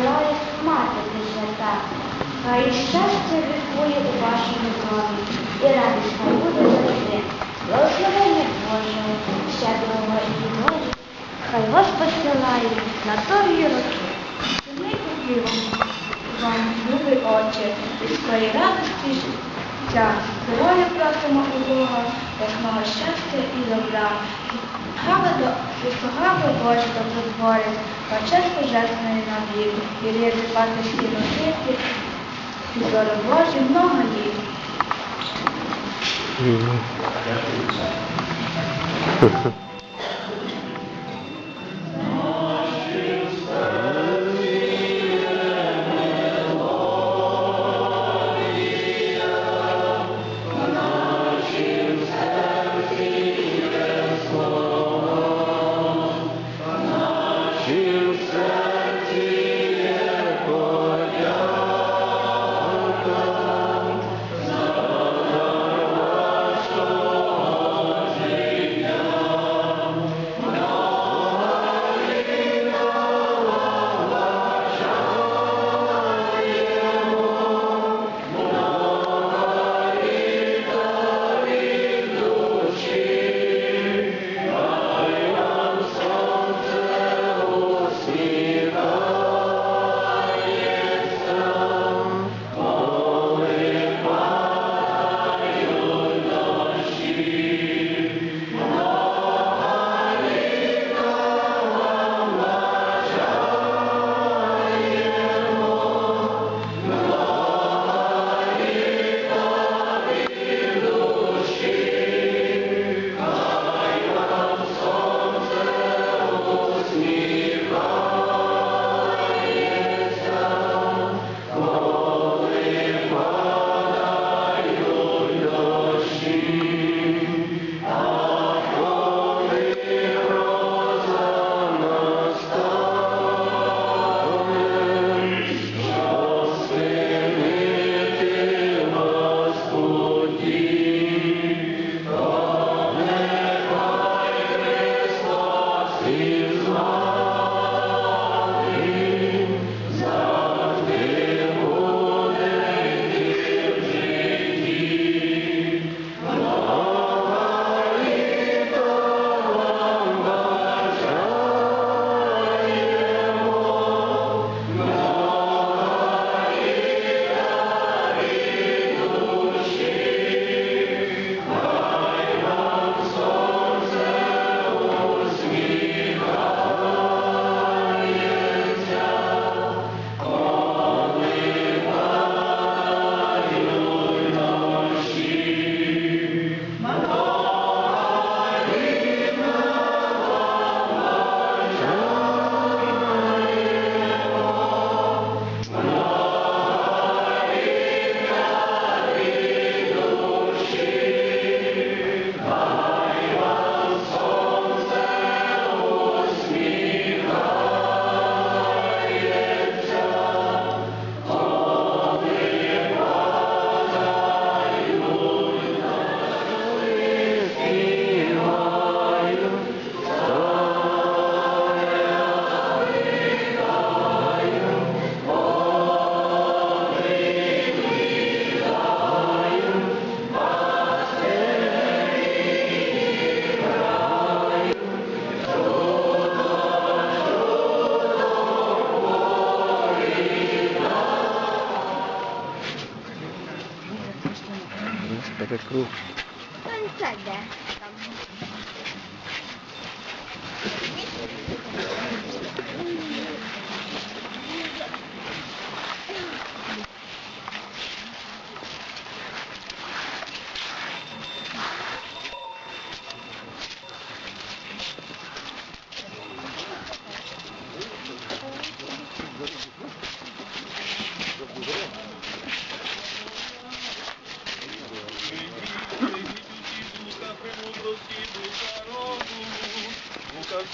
посилає мати свята, хай щастя відбує у вашому домі, і радість вам буде завжди. Благословення Боже, щедрого і волі, хай вас посилає на довгі роки. Ми купимо вам любий очі і скорі радості життя. Здоров'я просимо у Бога, ясного щастя і добра. Гави до слугави Божі добротворець, очес на вік, і різи паточки носити, і зору Божі много літ. you are. Таке круг. Це де? Там. Духа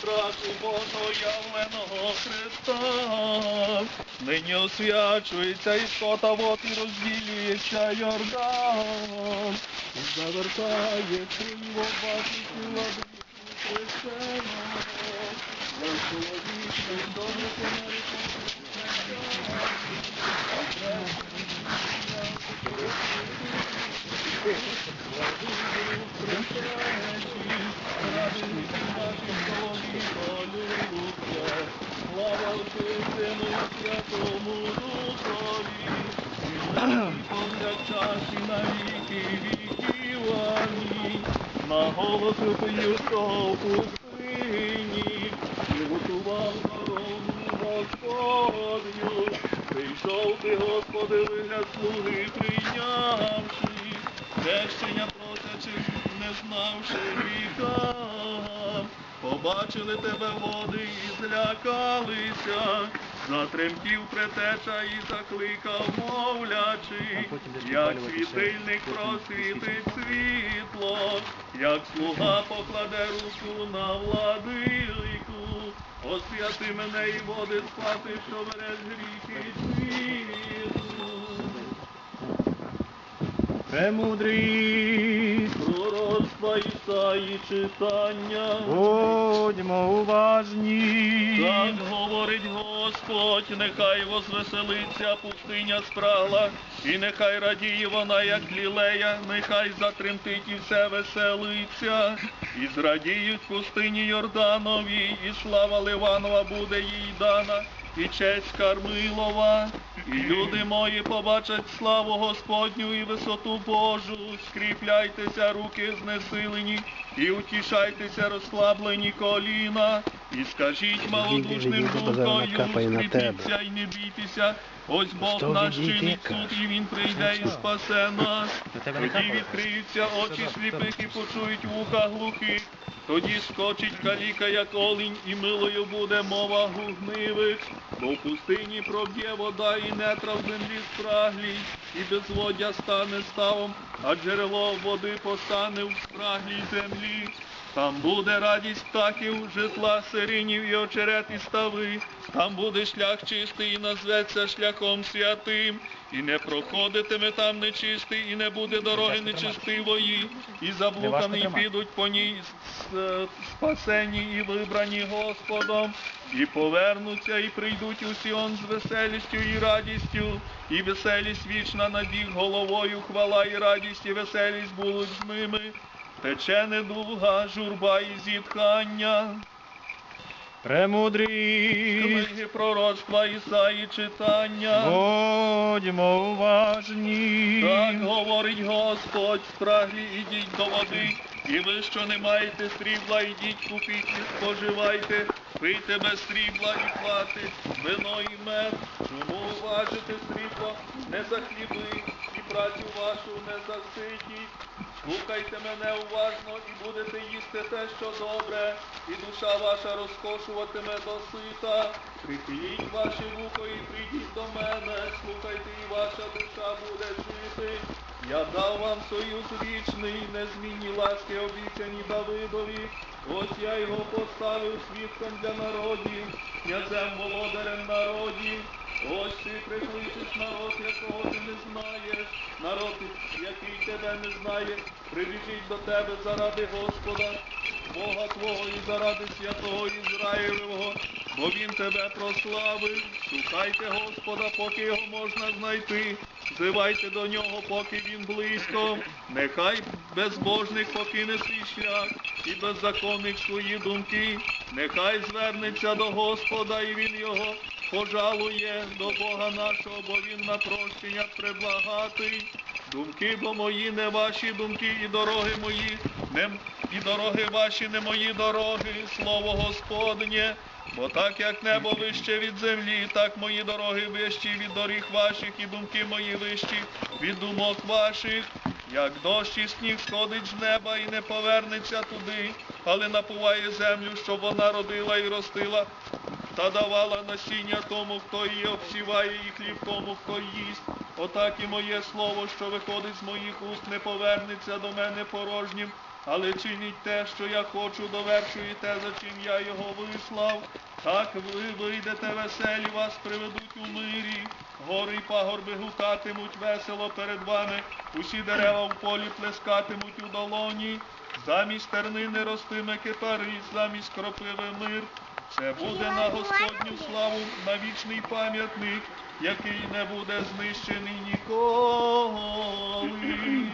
духа страху богоявленого Христа. Нині освячується і скота вод і розділюється Йордан. І завертає криво бачить тіла хрещеного. Благословіть, добре Слава і повсякчас на віки віків. На голос Юрського в пустині, і готував дорогу Господню. Прийшов ти, Господи, вигляд слуги прийнявши, Прощення просячи, не знавши гріха. Побачили тебе води і злякалися, затремтів претеча і закликав, мовлячи, як світильник просвітить світло, як слуга покладе руку на владику, освяти мене і води спати, що береш гріхи світу. Премудрість, Пророцтва Ісаї читання. будьмо уважні. Так говорить Господь, нехай возвеселиться пустиня спрагла, і нехай радіє вона, як лілея, нехай затремтить і все веселиться, і зрадіють пустині Йорданові, і слава Ливанова буде їй дана, і честь Кармилова, і люди мої побачать славу Господню і висоту Божу, скріпляйтеся, руки знесилені, і утішайтеся, розслаблені коліна, і скажіть малодушним духом духою, скріпіться і не бійтеся, ось Бог наш чинить суд, і він прийде і спасе нас. Тоді відкриються очі сліпих і почують вуха глухих. Тоді скочить каліка, як олень, і милою буде мова гугнивих. Бо в пустині проб'є вода і нетра в землі спраглій, і безводдя стане ставом, а джерело води постане в спраглій землі. Там буде радість птахів, житла, сиринів і очерет і стави. Там буде шлях чистий і назветься шляхом святим. І не проходитиме там нечистий, і не буде дороги нечистивої, і заблукані підуть по ній спасені і вибрані Господом, і повернуться, і прийдуть у Сіон з веселістю і радістю, і веселість вічна над їх головою, хвала і радість, і веселість будуть з ними. Тече недуга, журба і зітхання. Премудрість, Книги пророцтва Ісаї читання. будьмо уважні. Так говорить Господь, спраглі ідіть до води, і ви, що не маєте срібла, ідіть купіть і споживайте, пийте без срібла і плати, вино і мед, чому важите срібло, не за хліби, працю вашу не заситіть. Слухайте мене уважно і будете їсти те, що добре, і душа ваша розкошуватиме до сита. Прихиліть ваші вухо і прийдіть до мене, слухайте, і ваша душа буде жити. Я дав вам союз вічний, незмінні ласки обіцяні Давидові. Ось я його поставив свідком для народів, князем володарем народів. Ось ти прикличеш народ, якого ти не знаєш, тебе не знає, прибіжить до тебе заради Господа, Бога Твого і заради святого Ізраїлевого, бо Він тебе прославив. Шукайте Господа, поки його можна знайти. Взивайте до нього, поки він близько. Нехай безбожник покине свій шлях і беззаконник свої думки. Нехай звернеться до Господа, і він його пожалує до Бога нашого, бо він на прощення преблагатий. Думки бо мої не ваші думки, і дороги мої, не і дороги ваші не мої дороги, слово Господнє. Бо так як небо вище від землі, так мої дороги вищі від доріг ваших, і думки мої вищі від думок ваших. Як дощ і сніг сходить з неба і не повернеться туди, але напуває землю, щоб вона родила і ростила, та давала насіння тому, хто її обсіває, і хліб тому, хто їсть. Отак і моє слово, що виходить з моїх уст, не повернеться до мене порожнім, але чиніть те, що я хочу, довершує те, за чим я його вислав. Так ви вийдете веселі, вас приведуть у мирі. Гори й пагорби гукатимуть весело перед вами, усі дерева в полі плескатимуть у долоні. Замість тернини ростиме кипарис, замість кропиви мир. Це буде на Господню славу, на вічний пам'ятник, який не буде знищений ніколи.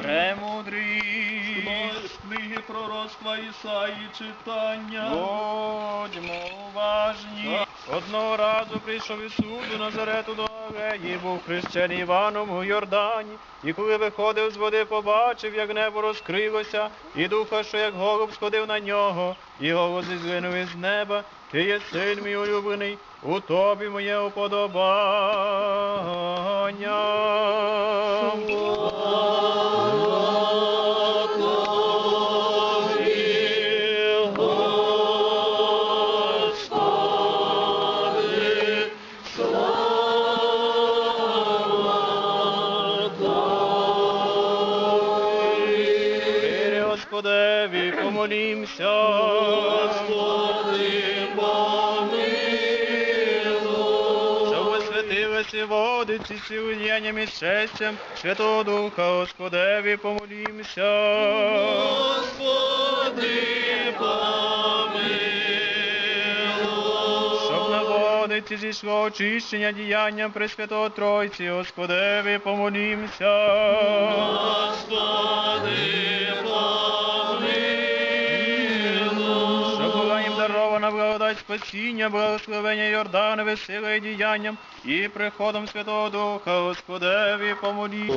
Премудрість, З книги пророцтва Ісаї читання. Будьмо уважні. Одного разу прийшов Ісус до Назарету до Галеї, був хрещений Іваном у Йордані. І коли виходив з води, побачив, як небо розкрилося, і духа, що як голуб сходив на нього, і голос зізвинув із неба. Ти є син мій улюблений, у тобі моє уподобання. Щоб освятилися води ці сілянням і щастям Святого Духа, Господеві, помолімся. Господи, помилуй. Щоб на водиці зійшло очищення діянням Пресвятого Тройці, Господеві, помолімся. Господи, помилуй. Благодать спасіння, благословення Йорданове силою і діянням і приходом Святого Духа, Господеві, помолімся.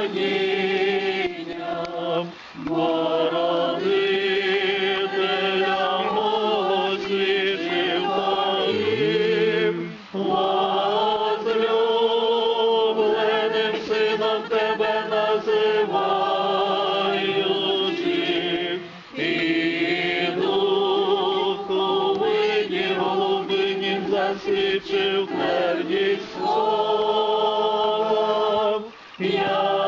Йордані засвідчив твердість слов. Я